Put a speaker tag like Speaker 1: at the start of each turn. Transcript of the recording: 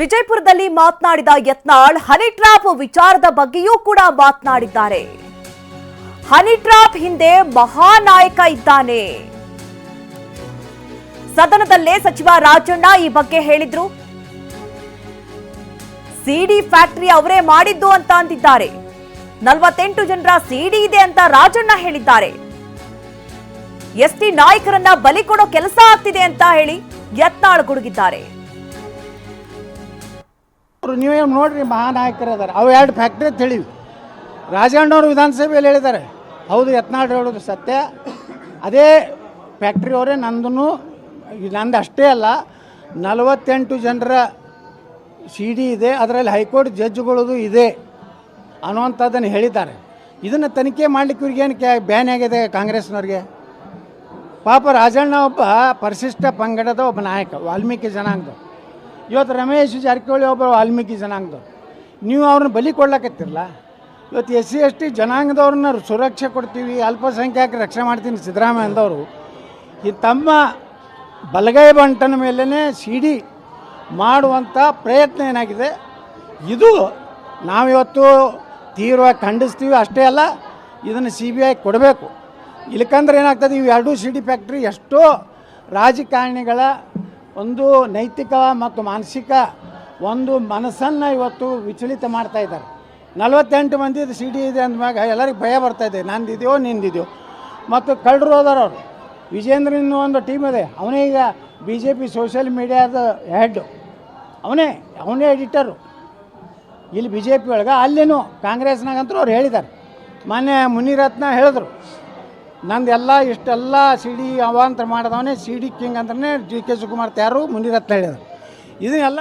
Speaker 1: ವಿಜಯಪುರದಲ್ಲಿ ಮಾತನಾಡಿದ Yatnal, honey trap ವಿಚಾರದ ಬಗ್ಗೆಯೂ ಕೂಡ ಮಾತನಾಡಿದ್ದಾರೆ. ಹನಿ ಟ್ರಾಪ್ ಹಿಂದೆ ಮಹಾನಾಯಕ ಇದ್ದಾನೆ. ಸದನದಲ್ಲೇ ಸಚಿವ ರಾಜಣ್ಣ ಈ ಬಗ್ಗೆ ಹೇಳಿದ್ರು. ಸಿಡಿ ಫ್ಯಾಕ್ಟರಿ ಅವರೇ ಮಾಡಿದ್ದು ಅಂತ ಅಂದಿದ್ದಾರೆ. ನಲವತ್ತೆಂಟು ಜನರ ಸಿಡಿ ಇದೆ ಅಂತ ರಾಜಣ್ಣ ಹೇಳಿದ್ದಾರೆ. ಎಸ್ಟಿ ನಾಯಕರನ್ನ ಬಲಿ ಕೊಡೋ ಕೆಲಸ ಆಗ್ತಿದೆ ಅಂತ ಹೇಳಿ ಯತ್ನಾಳ್ ಗುಡುಗಿದ್ದಾರೆ.
Speaker 2: ಅವರು ನೀವೇ ನೋಡ್ರಿ ಮಹಾನಾಯಕರು ಅದಾರೆ. ಅವು ಎರಡು ಫ್ಯಾಕ್ಟ್ರಿ ಅಂತ ಹೇಳಿವಿ ರಾಜಣ್ಣವ್ರು ವಿಧಾನಸಭೆಯಲ್ಲಿ ಹೇಳಿದ್ದಾರೆ. ಹೌದು, ಯತ್ನಾಳ್ ಹೇಳೋದು ಸತ್ಯ. ಅದೇ ಫ್ಯಾಕ್ಟ್ರಿ ಅವರೇ ನಂದು ನಂದು ಅಷ್ಟೇ ಅಲ್ಲ, ನಲವತ್ತೆಂಟು ಜನರ ಸಿ ಡಿ ಇದೆ, ಅದರಲ್ಲಿ ಹೈಕೋರ್ಟ್ ಜಡ್ಜ್ಗಳದು ಇದೆ ಅನ್ನುವಂಥದ್ದನ್ನು ಹೇಳಿದ್ದಾರೆ. ಇದನ್ನು ತನಿಖೆ ಮಾಡಲಿಕ್ಕೆ ಇವ್ರಿಗೇನು ಕ್ಯಾ ಬ್ಯಾನ್ ಆಗಿದೆ ಕಾಂಗ್ರೆಸ್ನವ್ರಿಗೆ? ಪಾಪ ರಾಜಣ್ಣ ಒಬ್ಬ ಪರಿಶಿಷ್ಟ ಪಂಗಡದ ಒಬ್ಬ ನಾಯಕ, ವಾಲ್ಮೀಕಿ ಜನಾಂಗದ ಇವತ್ತು ರಮೇಶ್ ಜಾರಕಿಹೊಳಿ ಒಬ್ಬ ವಾಲ್ಮೀಕಿ ಜನಾಂಗದವ್ರು. ನೀವು ಅವ್ರನ್ನ ಬಲಿ ಕೊಡ್ಲಕತ್ತಿರಲ್ಲ ಇವತ್ತು ಎಸ್ ಸಿ, ಎಸ್ ಟಿ ಜನಾಂಗದವ್ರನ್ನ ಸುರಕ್ಷೆ ಕೊಡ್ತೀವಿ ಅಲ್ಪಸಂಖ್ಯಾತರ ರಕ್ಷಣೆ ಮಾಡ್ತೀನಿ ಸಿದ್ದರಾಮಯ್ಯ ಅಂದವರು ಈ ತಮ್ಮ ಬಲಗೈ ಬಂಟನ ಮೇಲೇ ಸಿಡಿ ಮಾಡುವಂಥ ಪ್ರಯತ್ನ ಏನಾಗಿದೆ? ಇದು ನಾವಿವತ್ತು ತೀವ್ರವಾಗಿ ಖಂಡಿಸ್ತೀವಿ, ಅಷ್ಟೇ ಅಲ್ಲ, ಇದನ್ನು ಸಿ ಬಿ ಐ ಕೊಡಬೇಕು. ಇಲ್ಲಕಂದ್ರೆ ಏನಾಗ್ತದೆ, ಇವು ಎರಡೂ ಸಿ ಡಿ ಫ್ಯಾಕ್ಟ್ರಿ ಎಷ್ಟೋ ರಾಜಕಾರಣಿಗಳ ಒಂದು ನೈತಿಕ ಮತ್ತು ಮಾನಸಿಕ ಒಂದು ಮನಸ್ಸನ್ನು ಇವತ್ತು ವಿಚಲಿತ ಮಾಡ್ತಾ ಇದ್ದಾರೆ. ನಲವತ್ತೆಂಟು ಮಂದಿದು ಸಿ ಡಿ ಇದೆ ಅಂದಮ್ಯಾಗ ಎಲ್ಲರಿಗೆ ಭಯ ಬರ್ತಾ ಇದೆ. ನಂದಿದೆಯೋ, ನಿಂದಿದೆಯೋ? ಮತ್ತು ಕಳ್ಳರು ಹೋದಾರ ಅವರು. ಇನ್ನೂ ಒಂದು ಟೀಮ್ ಇದೆ. ಅವನೇ ಈಗ ಬಿ ಜೆ ಪಿ ಸೋಷಿಯಲ್ ಮೀಡಿಯಾದ ಹೆಡ್. ಅವನೇ ಅವನೇ ಎಡಿಟರು. ಇಲ್ಲಿ ಬಿ ಜೆ ಪಿ ಒಳಗೆ ಅಲ್ಲಿನೂ ಕಾಂಗ್ರೆಸ್ನಾಗಂತೂ ಅವ್ರು ಹೇಳಿದ್ದಾರೆ. ಮೊನ್ನೆ ಮುನಿರತ್ನ ಹೇಳಿದ್ರು. ನಂದು ಎಲ್ಲ ಇಷ್ಟೆಲ್ಲ ಸಿಡಿ ಅವಾಂತರ ಮಾಡಿದವನೇ ಸಿ ಡಿ ಕಿಂಗ್ ಅಂದ್ರೆ ಜಿ ಕೆ ಶಿವಕುಮಾರ್ ತಯಾರು, ಮುನಿರತ್ನ ಹೇಳಿದರು. ಇದನ್ನೆಲ್ಲ